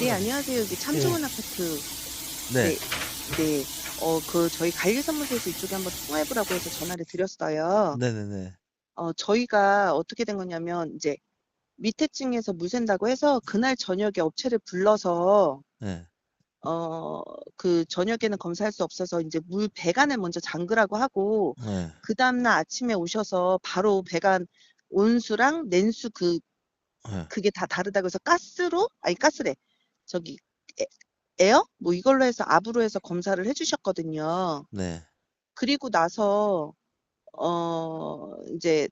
네, 안녕하세요. 여기 참좋은 아파트. 네. 네. 어, 그, 저희 관리사무소에서 이쪽에 한번 통화해보라고 해서 전화를 드렸어요. 네네네. 어, 저희가 어떻게 된 거냐면, 이제, 밑에 층에서 물 샌다고 해서 그날 저녁에 업체를 불러서, 네. 어, 그 저녁에는 검사할 수 없어서 이제 물 배관을 먼저 잠그라고 하고, 네. 그 다음날 아침에 오셔서 바로 배관 온수랑 냉수 그 네. 그게 다 다르다고 해서 가스로 아니 가스래 저기 에, 에어 뭐 이걸로 해서 압으로 해서 검사를 해주셨거든요. 네. 그리고 나서 어 이제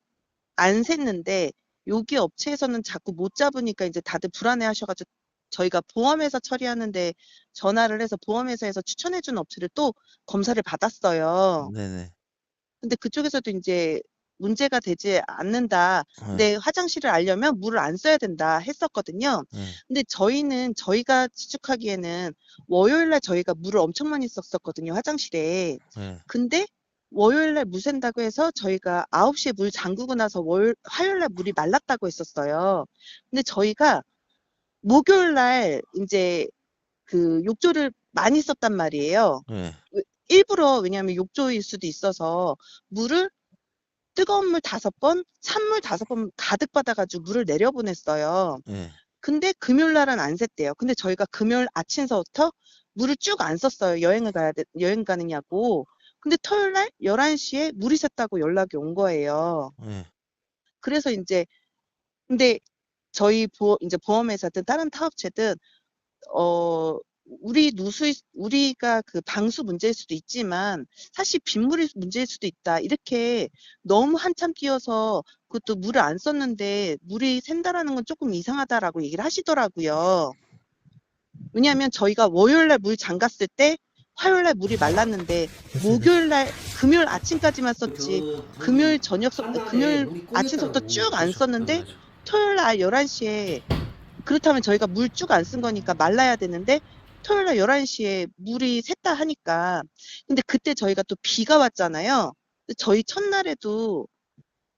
안 샜는데 여기 업체에서는 자꾸 못 잡으니까 이제 다들 불안해하셔가지고 저희가 보험회사 처리하는데 전화를 해서 보험회사에서 추천해준 업체를 또 검사를 받았어요. 네네. 근데 그쪽에서도 이제 문제가 되지 않는다. 네. 근데 화장실을 알려면 물을 안 써야 된다 했었거든요. 네. 근데 저희는 저희가 추측하기에는 월요일 날 저희가 물을 엄청 많이 썼었거든요. 화장실에. 네. 근데 월요일 날물 샌다고 해서 저희가 9시에 물 잠그고 나서 월 화요일 날 물이 말랐다고 했었어요. 근데 저희가 목요일 날 이제 그 욕조를 많이 썼단 말이에요. 네. 일부러 왜냐하면 욕조일 수도 있어서 물을 뜨거운 물 다섯 번, 찬물 다섯 번 가득 받아가지고 물을 내려보냈어요. 네. 근데 금요일 날은 안 샜대요. 근데 저희가 금요일 아침서부터 물을 쭉 안 썼어요. 여행을 가야 돼, 여행 가느냐고. 근데 토요일 날 11시에 물이 샜다고 연락이 온 거예요. 네. 그래서 이제, 근데 저희 보, 이제 보험회사든 다른 타업체든, 어, 우리 누수, 우리가 그 방수 문제일 수도 있지만 사실 빗물이 문제일 수도 있다. 이렇게 너무 한참 뛰어서 그것도 물을 안 썼는데 물이 샌다라는 건 조금 이상하다라고 얘기를 하시더라고요. 왜냐하면 저희가 월요일 날 물 잠갔을 때 화요일 날 물이 말랐는데 목요일 날 금요일 아침까지만 썼지 금요일 저녁 서 금요일 아침부터 쭉 안 썼는데 토요일 날 11시에 그렇다면 저희가 물 쭉 안 쓴 거니까 말라야 되는데 토요일 날 11시에 물이 샜다 하니까 근데 그때 저희가 또 비가 왔잖아요. 저희 첫날에도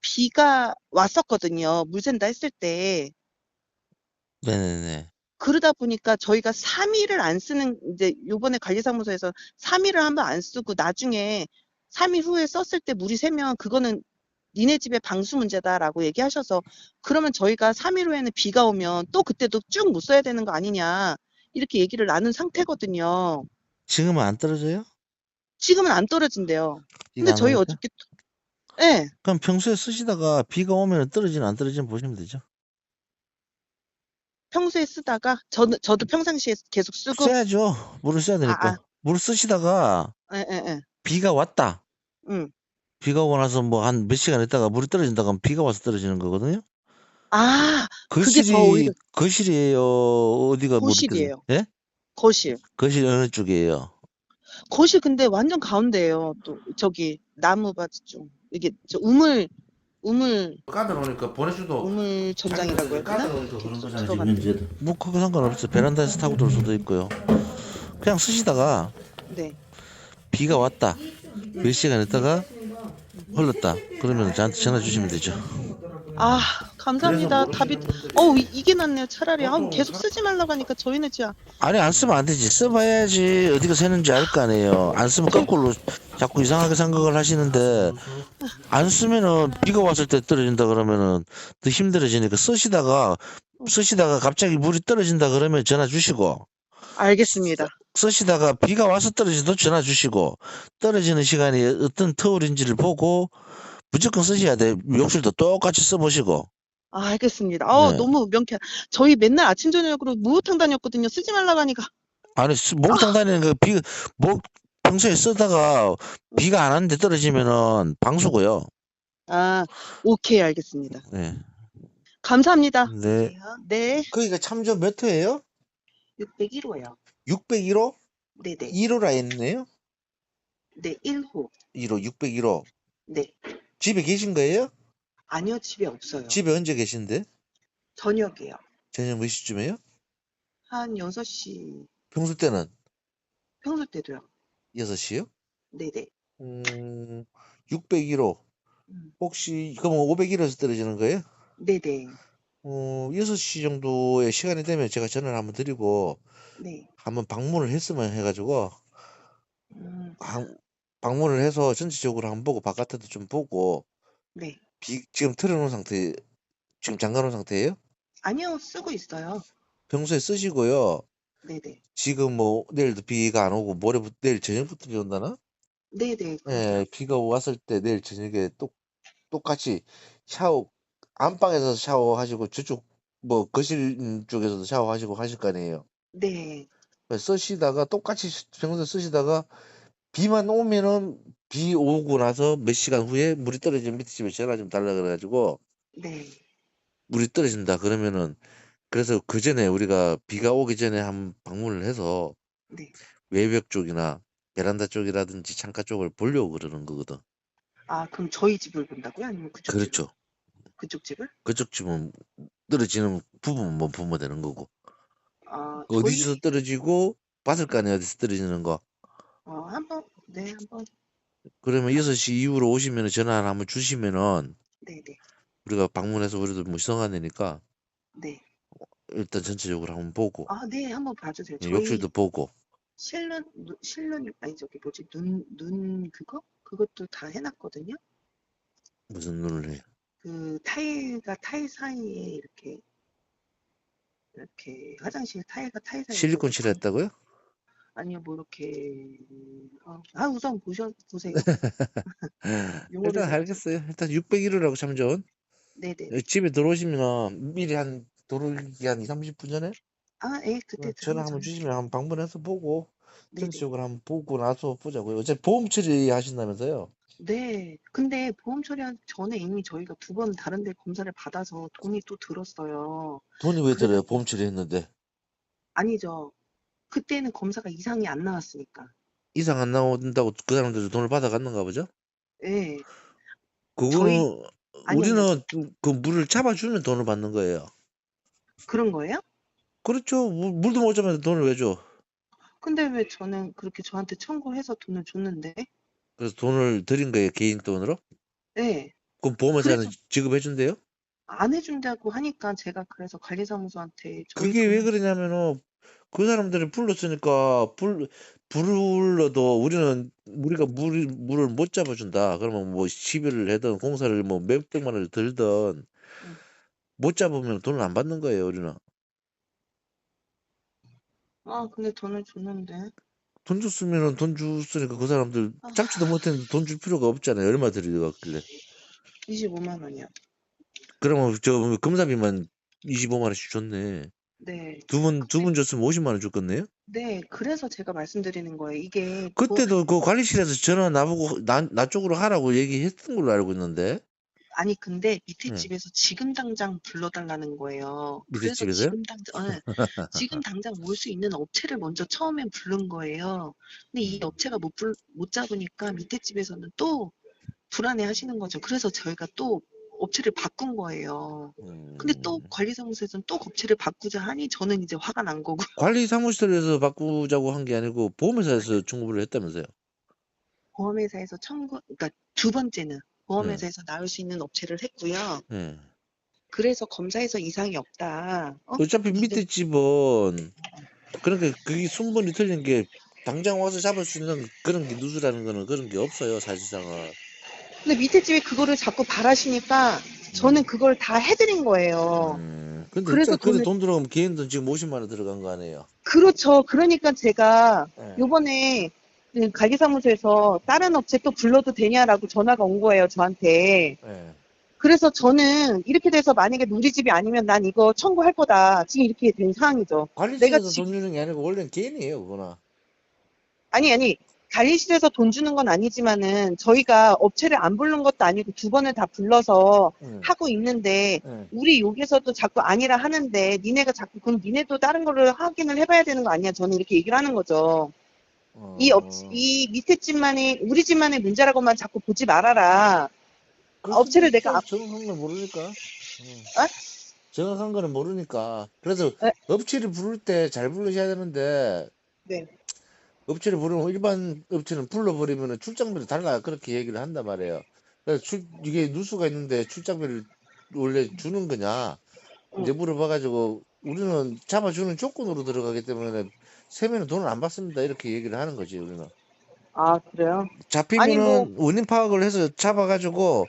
비가 왔었거든요. 물 샌다 했을 때. 네네네. 그러다 보니까 저희가 3일을 안 쓰는 이제 요번에 관리사무소에서 3일을 한번 안 쓰고 나중에 3일 후에 썼을 때 물이 새면 그거는 니네 집의 방수 문제다라고 얘기하셔서 그러면 저희가 3일 후에는 비가 오면 또 그때도 쭉 못 써야 되는 거 아니냐 이렇게 얘기를 나눈 상태거든요. 지금은 안 떨어져요? 지금은 안 떨어진대요. 근데 안 저희? 어저께 예. 그럼 평소에 쓰시다가 비가 오면 떨어지는 안 떨어지는 보시면 되죠. 평소에 쓰다가 저는 저도 평상시에 계속 쓰고 써야죠. 물을 써야 되니까. 아, 아. 물을 쓰시다가 예, 예, 예. 비가 왔다. 음. 비가 오고 나서 뭐 한 몇 시간 있다가 물이 떨어진다 그러면 비가 와서 떨어지는 거거든요. 아, 그게 거실이 더 오히려 거실이에요. 어디가 뭐 거실이에요. 예? 거실. 거실 어느 쪽이에요? 거실 근데 완전 가운데예요. 또 저기 나무밭 쪽. 이게 저 우물 우물 까다로우니까 보내주도 우물 전장이라고 해야 되나? 까다로우니까 그런 거잖아요 지금 뭐 그거 상관없어. 베란다에서 타고 들어올 수도 있고요. 그냥 쓰시다가 네. 비가 왔다. 몇 시간 있다가 흘렀다. 그러면 저한테 전화 주시면 되죠. 아, 감사합니다. 그래서 답이 모르시는 어, 이- 이게 낫네요. 차라리 아, 계속 사- 쓰지 말라고 하니까 저희는 진짜 아니 안 쓰면 안 되지. 써봐야지 어디가 새는지 알 거 아니에요. 안 쓰면 거꾸로 자꾸 이상하게 생각을 하시는데 안 쓰면은 비가 왔을 때 떨어진다 그러면은 더 힘들어지니까 쓰시다가 쓰시다가 갑자기 물이 떨어진다 그러면 전화 주시고 알겠습니다. 쓰시다가 비가 와서 떨어지도 전화 주시고 떨어지는 시간이 어떤 터울인지를 보고 무조건 쓰셔야 돼. 욕실도 똑같이 써보시고. 아, 알겠습니다. 어, 네. 너무 명쾌. 저희 맨날 아침 저녁으로 목욕탕 다녔거든요. 쓰지 말라고 하니까 아니 스- 목욕탕 다니는 거 비, 목 평소에 쓰다가 비가 안 왔는데 떨어지면은 방수고요. 아, 오케이, 알겠습니다. 네. 감사합니다. 네. 네, 거기가 참조 몇 호예요? 601호요. 601호? 네네. 1호라 했네요. 네, 1호. 1호, 601호. 네. 집에 계신 거예요? 아니요, 집에 없어요. 집에 언제 계신데? 저녁이에요. 저녁 몇 시쯤에요? 한 6시, 평소 때는 평소 때도요. 6시요? 네네. 음, 601호. 음, 혹시 그럼 501호에서 떨어지는 거예요? 네네. 어, 6시 정도의 시간이 되면 제가 전화를 한번 드리고 네. 한번 방문을 했으면 해가지고 음, 한- 방문을 해서 전체적으로 한번 보고 바깥에도 좀 보고 네. 비, 지금 틀어놓은 상태 지금 잠가 놓은 상태예요? 아니요, 쓰고 있어요. 평소에 쓰시고요. 네네. 지금 뭐 내일도 비가 안 오고 모레부터 내일 저녁부터 비 온다나? 네네. 예, 비가 왔을 때 내일 저녁에 똑 똑같이 샤워 안방에서 샤워하시고 저쪽 뭐 거실 쪽에서도 샤워하시고 하실 거 아니에요. 네. 쓰시다가 똑같이 평소에 쓰시다가 비만 오면은 비 오고 나서 몇 시간 후에 물이 떨어지면 밑에 집에 전화 좀 달라 그래가지고 네. 물이 떨어진다 그러면은 그래서 그 전에 우리가 비가 오기 전에 한 방문을 해서 네. 외벽 쪽이나 베란다 쪽이라든지 창가 쪽을 보려고 그러는 거거든. 아, 그럼 저희 집을 본다고요? 아니면 그쪽 집을? 그렇죠. 그쪽 집을? 그쪽 집은 떨어지는 부분만 뭐 보면 되는 거고 아, 어디서 저희 떨어지고 봤을 거 아니야 어디서 떨어지는 거. 어, 한번 네, 한번 그러면 6시 이후로 오시면 전화 한번 주시면은 네, 네. 우리가 방문해서 우리도 뭐 시성하니까 네. 일단 전체적으로 한번 보고 아, 네, 한번 봐주세요. 예, 저희 욕실도 보고 실눈 눈- 실눈 아니 저기 뭐지 눈 눈 그거 그것도 다 해놨거든요. 무슨 눈을 해. 그 타일과 타일 사이에 이렇게 이렇게 화장실 타일과 타일 사이에 실리콘 이렇게 칠했다고요? 아니요 뭐 이렇게 어, 아 우선 보셔 보세요. 일단 잘- 알겠어요. 일단 601호라고 참전. 네네. 집에 들어오시면 미리 한 들어오기 한 2, 30분 전에 아, 예, 그때 전화 들어오면 한번 주시면 한번 방문해서 보고. 전체적으로 한번 보고 나서 보자고요. 어차피 보험 처리 하신다면서요? 네. 근데 보험 처리한 전에 이미 저희가 두 번 다른 데 검사를 받아서 돈이 또 들었어요. 돈이 왜 그래서- 들어요? 보험 처리 했는데. 아니죠. 그때는 검사가 이상이 안 나왔으니까. 이상 안 나온다고 그 사람들도 돈을 받아갔는가 보죠? 예. 그거는 아니, 우리는 그 물을 잡아주면 돈을 받는 거예요. 그런 거예요? 그렇죠. 물, 물도 못 잡으면 돈을 왜 줘? 근데 왜 저는 그렇게 저한테 청구해서 돈을 줬는데? 그래서 돈을 드린 거예요. 개인 돈으로? 예. 그럼 보험회사는 그래서- 지급해 준대요? 안 해준다고 하니까 제가 그래서 관리사무소한테 저희 그게 왜 그러냐면은 그 사람들이 불렀으니까 불 불러도 우리는 우리가 물 물을 못 잡아준다. 그러면 뭐 시비를 하든 공사를 뭐 몇백만 원을 들든 응. 못 잡으면 돈을 안 받는 거예요. 우리는 아, 근데 돈을 줬는데. 돈 줬으면은 돈 줬으니까 그 사람들 아. 잡지도 못했는데 돈 줄 필요가 없잖아요. 얼마 들여갔길래. 25만 원이요. 그러면 저 검사비만 25만 원씩 줬네. 네. 두 분 두 분 줬으면 50만 원 줬겠네요. 네. 그래서 제가 말씀드리는 거예요. 이게 그때도 그 관리실에서 전화 나보고 나, 나 쪽으로 하라고 얘기했던 걸로 알고 있는데 아니 근데 밑에 응. 집에서 지금 당장 불러달라는 거예요. 밑에 그래서 집에서요? 지금 당장 예, 지금 당장 올 수 있는 업체를 먼저 처음엔 부른 거예요. 근데 이 업체가 못, 불, 못 잡으니까 밑에 집에서는 또 불안해 하시는 거죠. 그래서 저희가 또 업체를 바꾼 거예요. 근데 또 음. 관리사무소에서는 또 업체를 바꾸자 하니 저는 이제 화가 난 거고. 관리 사무실에서 바꾸자고 한 게 아니고 보험회사에서 청구를 했다면서요. 보험회사에서 청구, 그러니까 두 번째는 보험회사에서 나올 수 있는 업체를 했고요. 예. 그래서 검사에서 이상이 없다. 어? 어차피 밑에 집은 그러니까 그게 순번이 틀린 게 당장 와서 잡을 수 있는 그런 게 누수라는 거는 그런 게 없어요 사실상은. 근데 밑에 집에 그거를 자꾸 바라시니까 저는 그걸 다 해드린 거예요. 음. 근데 그래서 돈을- 돈 들어가면 개인 돈 지금 50만 원 들어간 거 아니에요. 그렇죠. 그러니까 제가 예. 요번에 그 관리사무소에서 다른 업체 또 불러도 되냐라고 전화가 온 거예요, 저한테. 예. 그래서 저는 이렇게 돼서 만약에 우리 집이 아니면 난 이거 청구할 거다. 지금 이렇게 된 상황이죠. 관리실에서 내가 지- 돈 주는 게 아니고 원래는 개인이에요 그거나. 아니, 아니. 관리실에서 돈 주는 건 아니지만은 저희가 업체를 안 부른 것도 아니고 두 번을 다 불러서 예. 하고 있는데 예. 우리 여기서도 자꾸 아니라 하는데 니네가 자꾸 그럼 니네도 다른 거를 확인을 해봐야 되는 거 아니야? 저는 이렇게 얘기를 하는 거죠. 이 업, 어. 이 밑에 집만의 우리 집만의 문제라고만 자꾸 보지 말아라. 그 업체를 내가 앞- 정확한 걸 모르니까. 응. 아? 정확한 거는 모르니까. 그래서 에? 업체를 부를 때 잘 부르셔야 되는데 네. 업체를 부르면 일반 업체는 불러버리면 출장비를 달라 그렇게 얘기를 한단 말이에요. 그래서 출, 이게 누수가 있는데 출장비를 원래 주는 거냐? 응. 이제 물어봐가지고 우리는 잡아주는 조건으로 들어가기 때문에 세면은 돈을 안 받습니다 이렇게 얘기를 하는 거지 우리는 아, 그래요? 잡히면은 뭐- 원인 파악을 해서 잡아가지고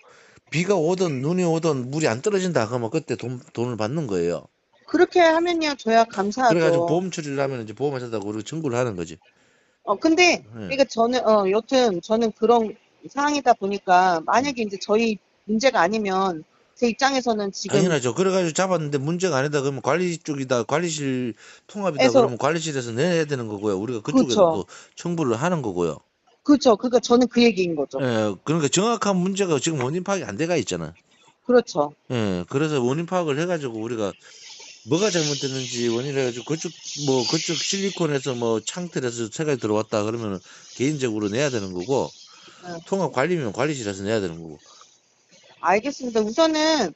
비가 오든 눈이 오든 물이 안 떨어진다 그러면 그때 돈, 돈을 받는 거예요 그렇게 하면요, 저야 감사하죠. 그래가지고 보험 처리를 하면 이제 보험회사다고 우리가 청구를 하는 거지 어, 근데, 네. 그러니까 저는, 어, 여튼, 저는 그런 상황이다 보니까, 만약에 이제 저희 문제가 아니면, 제 입장에서는 지금, 당연하죠. 그래가지고 잡았는데 문제가 아니다 그러면 관리 쪽이다 관리실 통합이다 에서- 그러면 관리실에서 내야 되는 거고요. 우리가 그쪽에서 그쵸. 또 청구를 하는 거고요. 그렇죠. 그러니까 저는 그 얘기인 거죠. 예, 그러니까 정확한 문제가 지금 원인 파악이 안 돼가 있잖아. 그렇죠. 예, 그래서 원인 파악을 해가지고 우리가 뭐가 잘못됐는지 원인을 해가지고 그쪽 뭐 그쪽 실리콘에서 뭐 창틀에서 새가 들어왔다 그러면은 개인적으로 내야 되는 거고 네. 통합 관리면 관리실에서 내야 되는 거고. 알겠습니다. 우선은,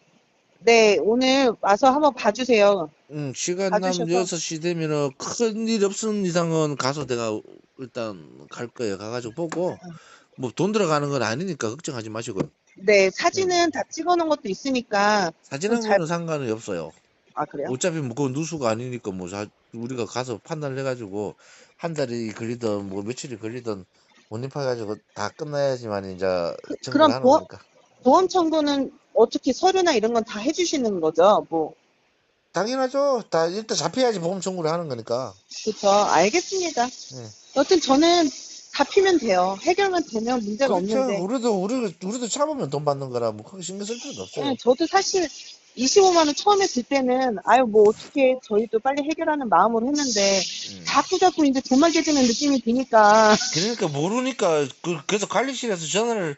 네, 오늘 와서 한번 봐주세요. 음, 시간 남 봐주셔서. 6시 되면은 큰일 없는 이상은 가서 내가 일단 갈 거예요. 가가지고 보고 뭐 돈 들어가는 건 아니니까 걱정하지 마시고 네, 사진은 다 찍어 놓은 것도 있으니까, 사진하고는 상관이 없어요. 아, 그래요? 어차피 뭐 그건 누수가 아니니까 뭐 사- 우리가 가서 판단을 해가지고 한 달이 걸리든 뭐 며칠이 걸리든 원인파가지고 다 끝나야지만 이제 그, 그럼 하는 보험- 거니까. 보험 청구는 어떻게 서류나 이런 건 다 해주시는 거죠? 뭐, 당연하죠. 다 일단 잡혀야지 보험 청구를 하는 거니까. 그렇죠. 알겠습니다. 네. 여튼 저는 잡히면 돼요. 해결만 되면 문제가 그렇죠. 없는데. 우리도 우리도 우리도 잡으면 돈 받는 거라 뭐 크게 신경 쓸 필요도 없어요. 네, 저도 사실 25만 원 처음에 들 때는 아유 뭐 어떻게 저희도 빨리 해결하는 마음으로 했는데 음. 자꾸 자꾸 이제 돈만 깨지는 느낌이 드니까 그러니까 모르니까 그, 그래서 관리실에서 전화를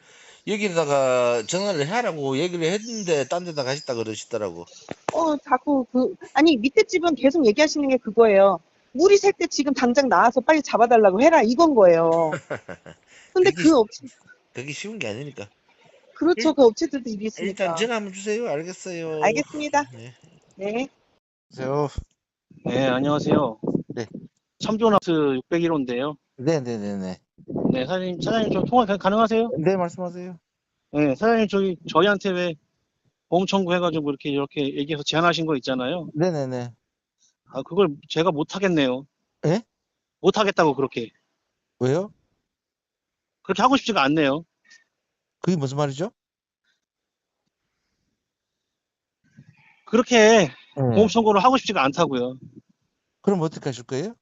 여기다가 전화를 하라고 얘기를 했는데 딴 데다 가셨다 그러시더라고. 어 자꾸 그 아니 밑에 집은 계속 얘기하시는 게 그거예요. 물이 셀 때 지금 당장 나와서 빨리 잡아달라고 해라 이건 거예요. 근데 그게- 그 업체 그게 쉬운 게 아니니까. 그렇죠 그 업체들도 일이 있으니까. 일단 전화 한번 주세요. 알겠어요. 알겠습니다. 네. 네. 안녕하세요. 네, 안녕하세요. 네. 참조나트 601호인데요. 네네네네. 네, 사장님, 사장님 좀 통화 가- 가능하세요? 네 말씀하세요. 네, 사장님 저기 저희한테 왜 보험 청구해가지고 이렇게 이렇게 얘기해서 제안하신 거 있잖아요. 네네네. 아, 그걸 제가 못 하겠네요. 예? 못 하겠다고 그렇게 왜요? 그렇게 하고 싶지가 않네요. 그게 무슨 말이죠? 그렇게 네. 보험 청구를 하고 싶지가 않다고요. 그럼 어떻게 하실 거예요?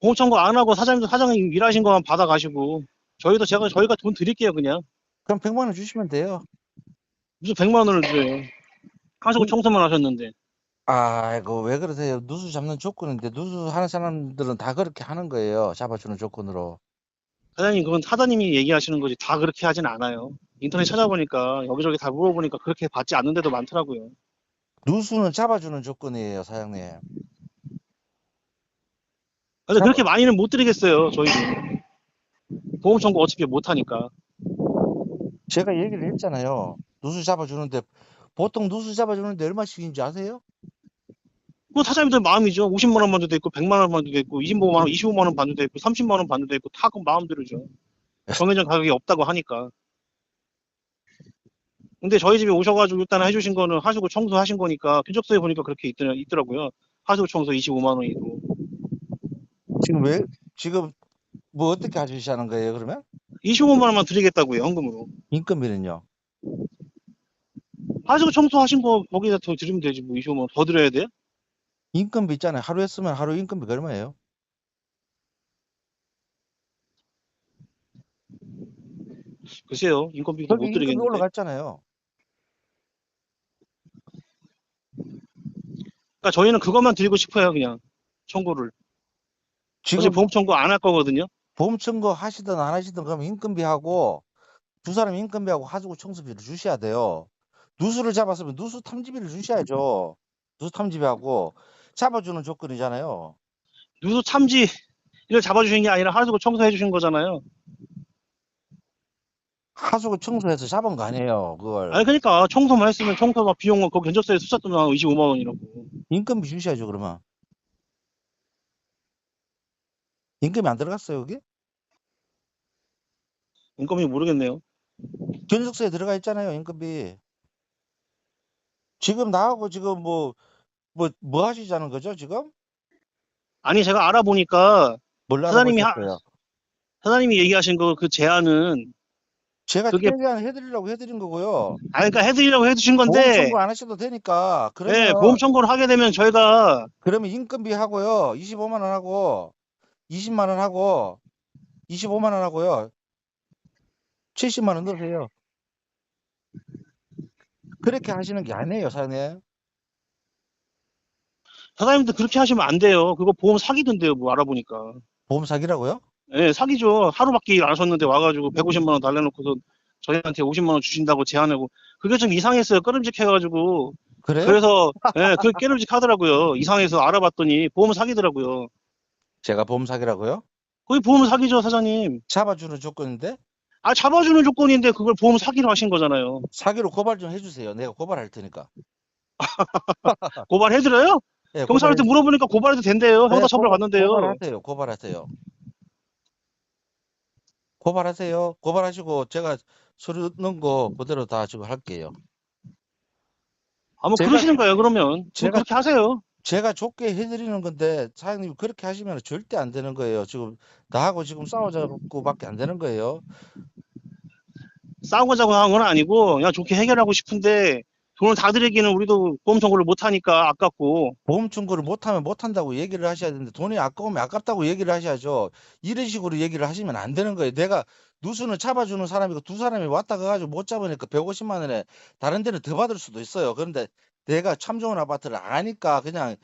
보험 청구 안 하고 사장님도 사장님 일하신 거만 받아 가시고 저희도 제가 저희가 돈 드릴게요 그냥 그럼 100만 원 주시면 돼요. 무슨 100만 원을 줘요. 하시고 음. 청소만 하셨는데. 아이고 왜 그러세요? 누수 잡는 조건인데 누수 하는 사람들은 다 그렇게 하는 거예요. 잡아주는 조건으로. 사장님, 그건 사장님이 얘기하시는 거지. 다 그렇게 하진 않아요. 인터넷 찾아보니까, 여기저기 다 물어보니까 그렇게 받지 않는 데도 많더라고요. 누수는 잡아주는 조건이에요, 사장님. 근데 그렇게 많이는 못 드리겠어요, 저희도. 보험 청구 어차피 못 하니까. 제가 얘기를 했잖아요. 누수 잡아주는데 보통 누수 잡아주는데 얼마씩인지 아세요? 그 사장님들 마음이죠. 50만 원 반도도 있고, 100만 원 반도도 있고, 25만 원, 25만 원 반도도 있고, 30만 원 반도도 있고, 다 그 마음대로죠. 정해진 가격이 없다고 하니까. 근데 저희 집에 오셔가지고 일단 해주신 거는 하수구 청소하신 거니까, 견적서에 보니까 그렇게 있더, 있더라고요. 하수구 청소 25만 원이고. 지금 왜 지금 뭐 어떻게 하시자는 거예요, 그러면? 25만 원만 드리겠다고요, 현금으로. 인건비는요? 하수구 청소하신 거 거기다 더 드리면 되지 뭐 25만 원 더 드려야 돼요? 인건비 있잖아요. 하루 했으면 하루 인건비가 얼마예요? 글쎄요 인건비도 거기 못 인건비 드리겠는데 올라갔잖아요. 그러니까 저희는 그것만 드리고 싶어요 그냥 청구를 지금 어차피 보험 청구 안 할 거거든요 보험 청구 하시든 안 하시든 그러면 인건비하고 두 사람 인건비하고 하수구 청소비를 주셔야 돼요. 누수를 잡았으면 누수 탐지비를 주셔야죠. 누수 탐지비하고 잡아주는 조건이잖아요. 누수 참지 이걸 잡아주신 게 아니라 하수구 청소해 주신 거잖아요 하수구 청소해서 잡은 거 아니에요. 그걸 아니 그러니까 청소만 했으면 청소만 비용은 그 견적서에 숫자도 나오고 25만 원이라고 인건비 주셔야죠. 그러면 인건비 안 들어갔어요 여기? 인건비 모르겠네요 견적서에 들어가 있잖아요. 인건비 지금 나하고 지금 뭐 뭐 뭐 하시자는 거죠 지금? 아니 제가 알아보니까 뭘 사장님이 하-? 사장님이 얘기하신 그그 제안은 제가 그게- 최대한 해드리려고 해드린 거고요. 아 그러니까 해드리려고 해주신 보험 건데 청구 안 하셔도 되니까 그러면 네, 보험 청구를 하게 되면 저희가 그러면 인건비 하고요. 25만 원 하고 20만 원 하고 25만 원 하고요. 70만 원 넣으세요. 그렇게 하시는 게 아니에요, 사장님. 사장님도 그렇게 하시면 안 돼요. 그거 보험 사기던데요, 뭐 알아보니까. 보험 사기라고요? 예, 사기죠. 하루밖에 안 하셨는데 와가지고 150만 원 달래놓고서 저희한테 50만 원 주신다고 제안하고 그게 좀 이상했어요. 꺼름직해가지고 그래요? 그래서 예, 그 깨름직하더라고요. 이상해서 알아봤더니 보험 사기더라고요. 제가 보험 사기라고요? 거기 보험 사기죠, 사장님. 잡아주는 조건인데 아 잡아주는 조건인데 그걸 보험 사기로 하신 거잖아요. 사기로 고발 좀 해주세요. 내가 고발할 테니까. 고발해드려요? 예, 경찰한테 고발해- 물어보니까 고발해도 된대요. 네, 형사처벌 고발- 받는데요. 고발하세요. 고발하세요. 고발하세요. 고발하시고 제가 서류 넣은 거 그대로 다 지금 할게요. 아, 뭐 제가- 그러시는 거예요, 그러면. 뭐 제가- 그렇게 하세요. 제가 좋게 해드리는 건데 사장님 그렇게 하시면 절대 안 되는 거예요. 지금 나하고 지금 싸우자고밖에 안 되는 거예요. 싸우자고 한 건 아니고 그냥 좋게 해결하고 싶은데 돈을 다 드리기는 우리도 보험 청구를 못 하니까 아깝고 보험 청구를 못하면 못한다고 얘기를 하셔야 되는데 돈이 아까우면 아깝다고 얘기를 하셔야죠. 이런 식으로 얘기를 하시면 안 되는 거예요. 내가 누수는 잡아주는 사람이고 두 사람이 왔다 가가지고 못 잡으니까 150만 원에 다른 데는 더 받을 수도 있어요. 그런데 내가 참 좋은 아파트를 아니까 그냥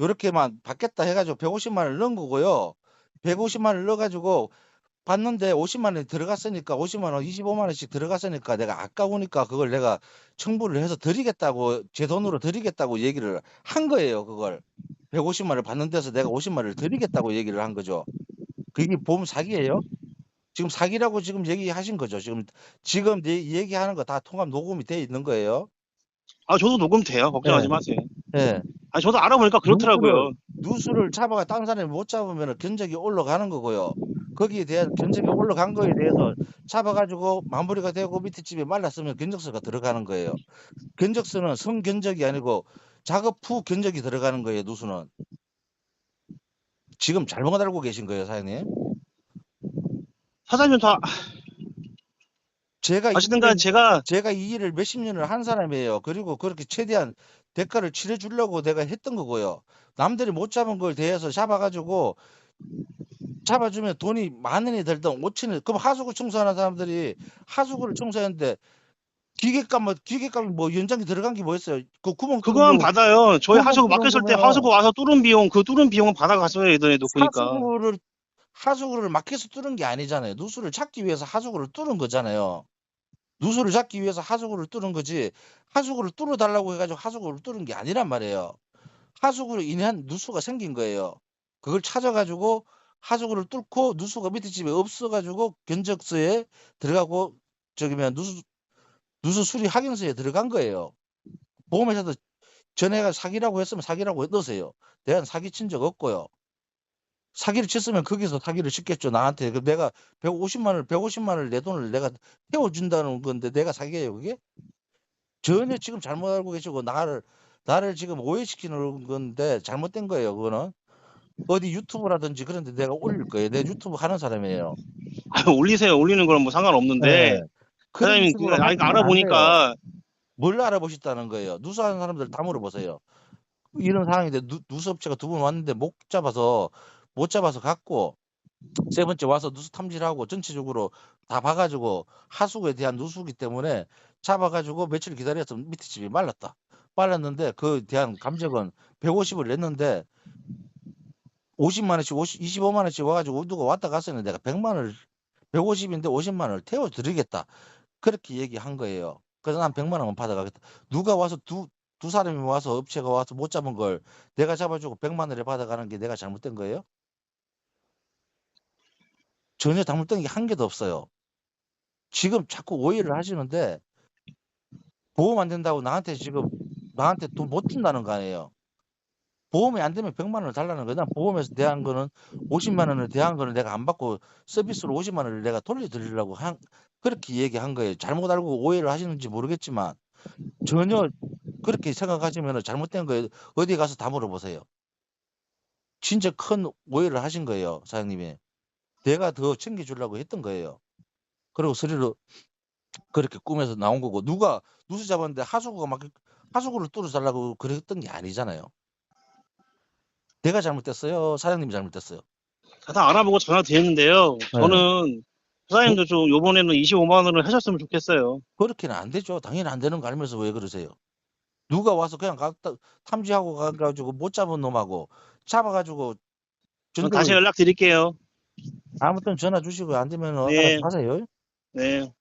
요렇게만 받겠다 해가지고 150만 원을 넣은 거고요. 150만 원을 넣어가지고 받는데 50만 원이 들어갔으니까 50만 원, 25만 원씩 들어갔으니까 내가 아까우니까 그걸 내가 청구를 해서 드리겠다고 제 돈으로 드리겠다고 얘기를 한 거예요. 그걸 150만 원을 받는 데서 내가 50만 원을 드리겠다고 얘기를 한 거죠. 그게 보험 사기예요? 지금 사기라고 지금 얘기하신 거죠. 지금 지금 내 얘기하는 거 다 통합 녹음이 돼 있는 거예요. 아 저도 녹음 돼요 걱정하지 네. 마세요 예. 아 저도 알아보니까 그렇더라고요 누수를 잡아가 다른 사람이 못 잡으면 견적이 올라가는 거고요. 거기에 대한 견적이 올라간 거에 대해서 잡아가지고 마무리가 되고 밑에 집에 말랐으면 견적서가 들어가는 거예요. 견적서는 성견적이 아니고 작업 후 견적이 들어가는 거예요. 누수는. 지금 잘못 알고 계신 거예요, 사장님. 사장님 다 제가 일을, 제가 제가 이 일을 몇십 년을 한 사람이에요. 그리고 그렇게 최대한 대가를 치러 주려고 내가 했던 거고요. 남들이 못 잡은 걸 대해서 잡아가지고 잡아주면 돈이 만 원이 들던 오천 원. 그럼 하수구 청소하는 사람들이 하수구를 청소했는데 기계값 뭐 기계값이 뭐 연장이 들어간 게 뭐였어요? 그 구멍 그건 거, 받아요 저희 하수구 막혔을 때 하수구 와서 뚫은 비용 그 뚫은 비용은 받아갔어요 예전에도 보니까 하수구를 하수구를 막혀서 뚫은 게 아니잖아요. 누수를 찾기 위해서 하수구를 뚫은 거잖아요. 누수를 찾기 위해서 하수구를 뚫은 거지 하수구를 뚫어 달라고 해가지고 하수구를 뚫은 게 아니란 말이에요. 하수구로 인한 누수가 생긴 거예요. 그걸 찾아가지고 하수구를 뚫고 누수가 밑에 집에 없어가지고 견적서에 들어가고 저기면 누수 누수 수리 확인서에 들어간 거예요. 보험회사도 전에가 사기라고 했으면 사기라고 넣으세요. 내가 사기 친 적 없고요. 사기를 쳤으면 거기서 사기를 쳤겠죠 나한테 그 내가 150만 원을 150만 원을 내 돈을 내가 태워준다는 건데 내가 사기예요 그게 전혀 지금 잘못 알고 계시고 나를 나를 지금 오해시키는 건데 잘못된 거예요 그거는 어디 유튜브라든지 그런 데 내가 올릴 거예요 내 유튜브 하는 사람이에요 아, 올리세요 올리는 거는 뭐 상관없는데 네. 그런 사장님 그, 아니, 돼요. 알아보니까 뭘 알아보셨다는 거예요 누수하는 사람들 다 물어보세요 이런 상황인데 누, 누수업체가 두분 왔는데 못 잡아서 못 잡아서 갔고 세 번째 와서 누수 탐지하고 전체적으로 다 봐가지고 하수구에 대한 누수기 때문에 잡아가지고 며칠 기다려서 밑에 집이 말랐다. 말랐는데 그에 대한 감정은 150을 냈는데 50만 원씩 50, 25만 원씩 와가지고 누가 왔다 갔었는데 내가 100만 원을 150인데 50만 원을 태워드리겠다. 그렇게 얘기한 거예요. 그래서 난 100만 원만 받아가겠다. 누가 와서 두, 두 사람이 와서 업체가 와서 못 잡은 걸 내가 잡아주고 100만 원을 받아가는 게 내가 잘못된 거예요? 전혀 잘못된 게 한 개도 없어요. 지금 자꾸 오해를 하시는데 보험 안 된다고 나한테 지금 나한테 돈 못 준다는 거 아니에요. 보험이 안 되면 100만 원을 달라는. 난 보험에서 대한 거는 50만 원을 대한 거는 내가 안 받고 서비스로 50만 원을 내가 돌려드리려고 한 그렇게 얘기한 거예요. 잘못 알고 오해를 하시는지 모르겠지만 전혀 그렇게 생각하시면 잘못된 거예요. 어디 가서 다 물어보세요. 진짜 큰 오해를 하신 거예요, 사장님이. 내가 더 챙겨주려고 했던 거예요. 그리고 서류를 그렇게 꾸며서 나온 거고 누가 누수 잡았는데 하수구가 막 하수구를 뚫어달라고 그랬던 게 아니잖아요. 내가 잘못됐어요. 사장님이 잘못됐어요. 다 알아보고 전화 드렸는데요. 저는 사장님도 좀 요번에는 25만 원을 하셨으면 좋겠어요. 그렇게는 안 되죠. 당연히 안 되는 거 알면서 왜 그러세요? 누가 와서 그냥 갔다 탐지하고 가가지고 못 잡은 놈하고 잡아가지고 저는 다시 연락 드릴게요. 아무튼 전화 주시고 안 되면 네. 알아서 하세요. 네.